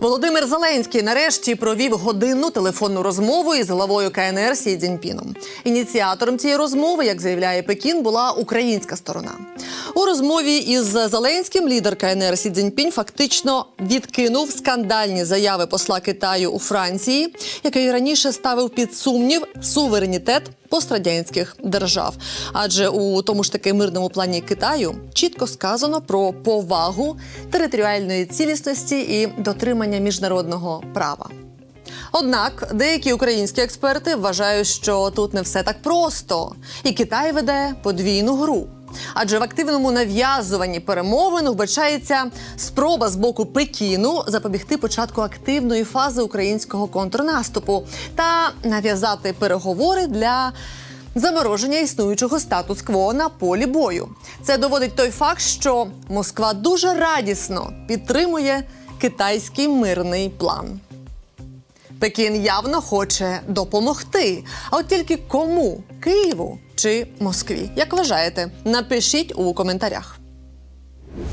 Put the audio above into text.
Володимир Зеленський нарешті провів годинну телефонну розмову із главою КНР Сі Цзіньпіном. Ініціатором цієї розмови, як заявляє Пекін, була українська сторона. Розмові із Зеленським лідер КНР Сі Цзіньпінь фактично відкинув скандальні заяви посла Китаю у Франції, який раніше ставив під сумнів суверенітет пострадянських держав. Адже у тому ж таки мирному плані Китаю чітко сказано про повагу територіальної цілісності і дотримання міжнародного права. Однак деякі українські експерти вважають, що тут не все так просто, і Китай веде подвійну гру. Адже в активному нав'язуванні перемовин вбачається спроба з боку Пекіну запобігти початку активної фази українського контрнаступу та нав'язати переговори для замороження існуючого статус-кво на полі бою. Це доводить той факт, що Москва дуже радісно підтримує китайський мирний план. Пекін явно хоче допомогти. А от тільки кому Києву чи Москві? Як вважаєте? Напишіть у коментарях.